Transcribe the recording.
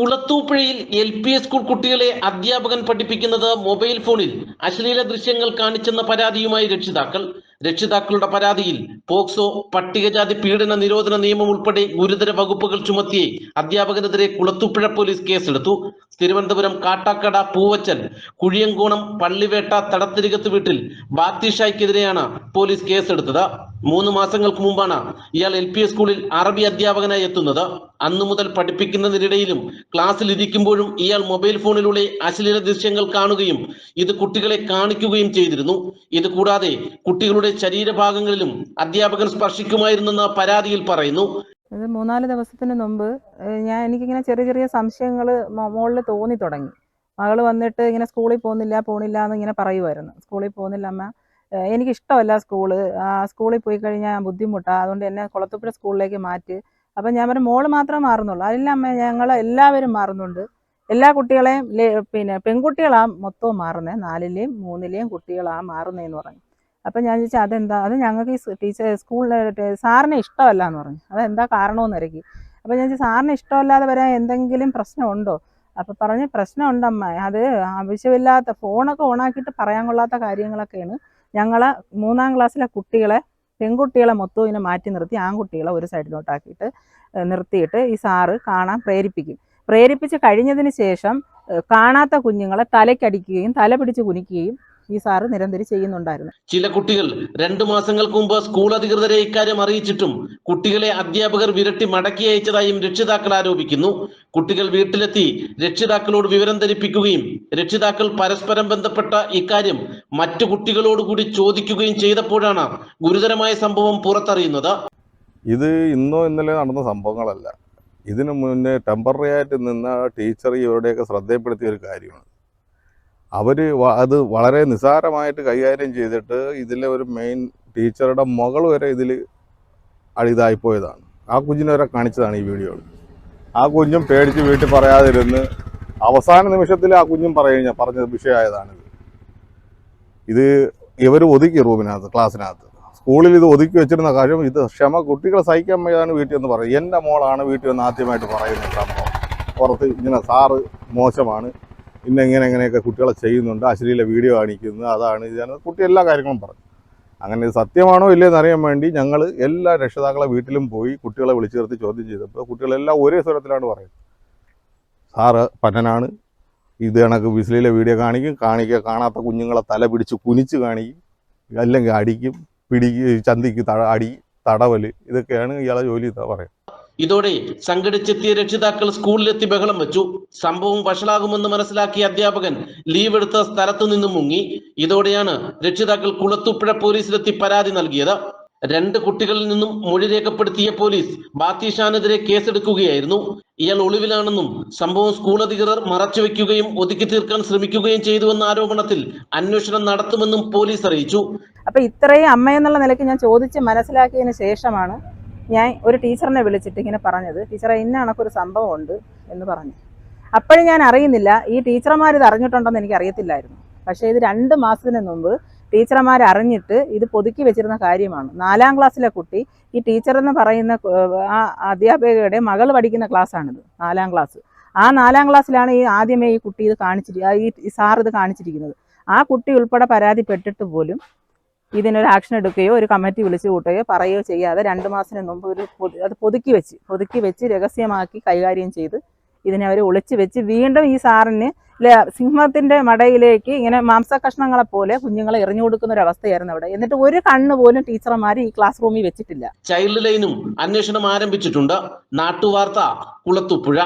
കുളത്തൂപ്പുഴയിൽ L P school കുട്ടികളെ അധ്യാപകൻ പഠിപ്പിക്കുന്നത് മൊബൈൽ ഫോണിൽ അശ്ലീല ദൃശ്യങ്ങൾ കാണിച്ചെന്ന പരാതിയുമായി രക്ഷിതാക്കൾ. രക്ഷിതാക്കളുടെ പരാതിയിൽ പോക്സോ പട്ടികജാതി പീഡന നിരോധന നിയമം ഉൾപ്പെടെ ഗുരുതര വകുപ്പുകൾ ചുമത്തി അധ്യാപകനെതിരെ കുളത്തുപ്പുഴ പോലീസ് കേസെടുത്തു. തിരുവനന്തപുരം കാട്ടാക്കട പൂവച്ചൻ കുഴിയങ്കോണം പള്ളിവേട്ട തടത്തിരികത്ത് വീട്ടിൽ ബാത്തിഷായ്ക്കെതിരെയാണ് പോലീസ് കേസെടുത്തത്. മൂന്ന് മാസങ്ങൾക്ക് മുമ്പാണ് ഇയാൾ എൽ പി സ്കൂളിൽ അറബി അധ്യാപകനായി എത്തുന്നത്. അന്നു മുതൽ പഠിപ്പിക്കുന്നതിനിടയിലും ക്ലാസ്സിൽ ഇരിക്കുമ്പോഴും ഇയാൾ മൊബൈൽ ഫോണിലൂടെ അശ്ലീല ദൃശ്യങ്ങൾ കാണുകയും ഇത് കുട്ടികളെ കാണിക്കുകയും ചെയ്തിരുന്നു. ഇത് കൂടാതെ കുട്ടികളുടെ ശരീരഭാഗങ്ങളിലും അധ്യാപകൻ സ്പർശിക്കുമായിരുന്നെന്ന പരാതിയിൽ പറയുന്നു. ഇത് മൂന്നാൽ ദിവസത്തിന് മുമ്പ് ഞാൻ എനിക്കിങ്ങനെ ചെറിയ ചെറിയ സംശയങ്ങൾ മോളിൽ തോന്നി തുടങ്ങി. മകൾ വന്നിട്ട് ഇങ്ങനെ സ്കൂളിൽ പോകുന്നില്ല പോണില്ല എന്ന് ഇങ്ങനെ പറയുമായിരുന്നു സ്കൂളിൽ പോകുന്നില്ല അമ്മ എനിക്കിഷ്ടമല്ല സ്കൂൾ. ആ സ്കൂളിൽ പോയി കഴിഞ്ഞാൽ ബുദ്ധിമുട്ടാണ് അതുകൊണ്ട് എന്നെ കുളത്തുപ്പുഴ സ്കൂളിലേക്ക് മാറ്റി. അപ്പം ഞാൻ പറഞ്ഞു മോൾ മാത്രമേ മാറുന്നുള്ളൂ. അതില്ല അമ്മ ഞങ്ങൾ എല്ലാവരും മാറുന്നുണ്ട്. എല്ലാ കുട്ടികളെയും പിന്നെ പെൺകുട്ടികളാണ് മൊത്തവും മാറുന്നത് നാലിലെയും മൂന്നിലെയും കുട്ടികളാണ് മാറുന്നതെന്ന് പറഞ്ഞു. അപ്പം ഞാൻ ചോദിച്ചാൽ അതെന്താ? അത് ഞങ്ങൾക്ക് ഈ ടീച്ചർ സ്കൂളിലെ സാറിനെ ഇഷ്ടമല്ല എന്ന് പറഞ്ഞു. അതെന്താ കാരണമെന്ന് ഇറക്കി അപ്പം ഞാൻ സാറിന് ഇഷ്ടമല്ലാതെ വരാൻ എന്തെങ്കിലും പ്രശ്നമുണ്ടോ? അപ്പം പറഞ്ഞ് പ്രശ്നമുണ്ടമ്മ. അത് ആവശ്യമില്ലാത്ത ഫോണൊക്കെ ഓണാക്കിയിട്ട് പറയാൻ കൊള്ളാത്ത കാര്യങ്ങളൊക്കെയാണ്. ഞങ്ങളെ മൂന്നാം ക്ലാസ്സിലെ കുട്ടികളെ പെൺകുട്ടികളെ മൊത്തം ഇങ്ങനെ മാറ്റി നിർത്തി ആൺകുട്ടികളെ ഒരു സൈഡിലോട്ടാക്കിയിട്ട് നിർത്തിയിട്ട് ഈ സാറ് കാണാൻ പ്രേരിപ്പിക്കും. പ്രേരിപ്പിച്ച് കഴിഞ്ഞതിന് ശേഷം കാണാത്ത കുഞ്ഞുങ്ങളെ തലയ്ക്കടിക്കുകയും തല പിടിച്ച് കുനിക്കുകയും ഈ സാറ് നിരന്തരം ചെയ്യുന്നുണ്ടായിരുന്നു. ചില കുട്ടികൾ രണ്ടു മാസങ്ങൾക്ക് മുമ്പ് സ്കൂൾ അധികൃതരെ ഇക്കാര്യം അറിയിച്ചിട്ടും കുട്ടികളെ അധ്യാപകർ വിരട്ടി മടക്കി അയച്ചതായും രക്ഷിതാക്കൾ ആരോപിക്കുന്നു. കുട്ടികൾ വീട്ടിലെത്തി രക്ഷിതാക്കളോട് വിവരം ധരിപ്പിക്കുകയും രക്ഷിതാക്കൾ പരസ്പരം ബന്ധപ്പെട്ട ഇക്കാര്യം മറ്റു കുട്ടികളോട് കൂടി ചോദിക്കുകയും ചെയ്തപ്പോഴാണ് ഗുരുതരമായ സംഭവം പുറത്തറിയുന്നത്. ഇത് ഇന്നോ ഇന്നലെ നടന്ന സംഭവങ്ങളല്ല. ഇതിനു മുന്നേ ടെമ്പററി ആയിട്ട് നിന്ന ടീച്ചർ ഇവരുടെയൊക്കെ ശ്രദ്ധയപ്പെടുത്തിയ ഒരു കാര്യമാണ്. അവർ അത് വളരെ നിസ്സാരമായിട്ട് കൈകാര്യം ചെയ്തിട്ട് ഇതിലെ ഒരു മെയിൻ ടീച്ചറുടെ മകൾ വരെ ഇതിൽ അഴിതായിപ്പോയതാണ് ആ കുഞ്ഞിനെ വരെ കാണിച്ചതാണ് ഈ വീഡിയോ ആ കുഞ്ഞും പേടിച്ച് വീട്ടിൽ പറയാതിരുന്ന് അവസാന നിമിഷത്തിൽ ആ കുഞ്ഞും പറയുക പറഞ്ഞ വിഷയമായതാണിത് ഇത്. ഇവർ ഒതുക്കി റൂമിനകത്ത് ക്ലാസ്സിനകത്ത്. സ്കൂളിൽ ഇത് ഒതുക്കി വെച്ചിരുന്ന കാര്യം ഇത് ക്ഷമ കുട്ടികളെ സഹിക്കാൻ വയ്യാണ് വീട്ടിൽ എന്ന് പറയും. എന്റെ മോളാണ് വീട്ടിൽ വന്ന് ആദ്യമായിട്ട് പറയുന്നത്. സംഭവം പുറത്ത് ഇങ്ങനെ സാറ് മോശമാണ്. ഇന്ന ഇങ്ങനെ ഇങ്ങനെയൊക്കെ കുട്ടികളെ ചെയ്യുന്നുണ്ട് അശ്ലീല വീഡിയോ കാണിക്കുന്നു അതാണ് ഇതാണ് കുട്ടി എല്ലാ കാര്യങ്ങളും പറഞ്ഞു. അങ്ങനെ ഇത് സത്യമാണോ ഇല്ലയെന്ന് അറിയാൻ വേണ്ടി ഞങ്ങൾ എല്ലാ രക്ഷിതാക്കളെ വീട്ടിലും പോയി കുട്ടികളെ വിളിച്ചു ചേർത്ത് ചോദ്യം ചെയ്തപ്പോൾ കുട്ടികളെല്ലാം ഒരേ സ്വരത്തിലാണ് പറയുന്നത്. സാറ് പന്നനാണ് ഇത് കണക്ക് വിസിലിലെ വീഡിയോ കാണിക്കും കാണിക്കുക കാണാത്ത കുഞ്ഞുങ്ങളെ തല പിടിച്ച് കുനിച്ച് കാണിക്കും അല്ലെങ്കിൽ അടിക്കും പിടിക്ക് ചന്തിക്ക് തട അടി തടവൽ ഇതൊക്കെയാണ് ഇയാളെ ജോലി പറയുന്നത്. പറയാം ഇതോടെ സംഘടിച്ചെത്തിയ രക്ഷിതാക്കൾ സ്കൂളിലെത്തി ബഹളം വെച്ചു. സംഭവം വഷളാകുമെന്ന് മനസ്സിലാക്കിയ അധ്യാപകൻ ലീവ് എടുത്ത സ്ഥലത്തു നിന്നും മുങ്ങി. ഇതോടെയാണ് രക്ഷിതാക്കൾ കുളത്തുപ്പുഴ പോലീസിലെത്തി പരാതി നൽകിയത്. രണ്ട് കുട്ടികളിൽ നിന്നും മൊഴി രേഖപ്പെടുത്തിയ പോലീസ് ബാത്തിഷാനെതിരെ കേസെടുക്കുകയായിരുന്നു. ഇയാൾ ഒളിവിലാണെന്നും സംഭവം സ്കൂൾ അധികൃതർ മറച്ചുവെക്കുകയും ഒതുക്കി തീർക്കാൻ ശ്രമിക്കുകയും ചെയ്തുവെന്ന ആരോപണത്തിൽ അന്വേഷണം നടത്തുമെന്നും പോലീസ് അറിയിച്ചു. അപ്പൊ ഇത്രയും അമ്മ എന്നുള്ള നിലയ്ക്ക് ഞാൻ ചോദിച്ച് മനസ്സിലാക്കിയതിന് ശേഷമാണ് ഞാൻ ഒരു ടീച്ചറിനെ വിളിച്ചിട്ട് ഇങ്ങനെ പറഞ്ഞത് ടീച്ചറെ ഇന്ന കണക്കൊരു സംഭവം ഉണ്ട് എന്ന് പറഞ്ഞു. അപ്പോഴും ഞാൻ അറിയുന്നില്ല ഈ ടീച്ചർമാർ ഇത് അറിഞ്ഞിട്ടുണ്ടെന്ന് എനിക്ക് അറിയത്തില്ലായിരുന്നു. പക്ഷേ ഇത് രണ്ട് മാസത്തിന് മുമ്പ് ടീച്ചർമാർ അറിഞ്ഞിട്ട് ഇത് പൊതുക്കി വെച്ചിരുന്ന കാര്യമാണ്. നാലാം ക്ലാസ്സിലെ കുട്ടി ഈ ടീച്ചർ എന്ന് പറയുന്ന ആ അധ്യാപികയുടെ മകൾ പഠിക്കുന്ന ക്ലാസ്സാണിത് നാലാം ക്ലാസ്. ആ നാലാം ക്ലാസ്സിലാണ് ഈ ആദ്യമേ ഈ കുട്ടി ഇത് കാണിച്ചിരിക്കുക ഈ സാർ ഇത് കാണിച്ചിരിക്കുന്നത്. ആ കുട്ടി ഉൾപ്പെടെ പരാതിപ്പെട്ടിട്ട് പോലും ഇതിനൊരു ആക്ഷൻ എടുക്കുകയോ ഒരു കമ്മിറ്റി വിളിച്ചു കൂട്ടുകയോ പറയുകയോ ചെയ്യാതെ രണ്ട് മാസത്തിന് മുമ്പ് ഒരു അത് പൊതുക്കി വെച്ച് പൊതുക്കി വെച്ച് രഹസ്യമാക്കി കൈകാര്യം ചെയ്ത് ഇതിനെ അവർ ഒളിച്ചു വെച്ച് വീണ്ടും ഈ സാറിന് സിംഹത്തിന്റെ മടയിലേക്ക് ഇങ്ങനെ മാംസ കഷ്ണങ്ങളെ പോലെ കുഞ്ഞുങ്ങളെ എറിഞ്ഞു കൊടുക്കുന്ന ഒരു അവസ്ഥയായിരുന്നു അവിടെ. എന്നിട്ട് ഒരു കണ്ണ് പോലും ടീച്ചർമാർ ഈ ക്ലാസ് റൂമിൽ വെച്ചിട്ടില്ല. ചൈൽഡ് ലൈനും അന്വേഷണം ആരംഭിച്ചിട്ടുണ്ട്. നാട്ടുവാർത്ത കുളത്തുപുഴ.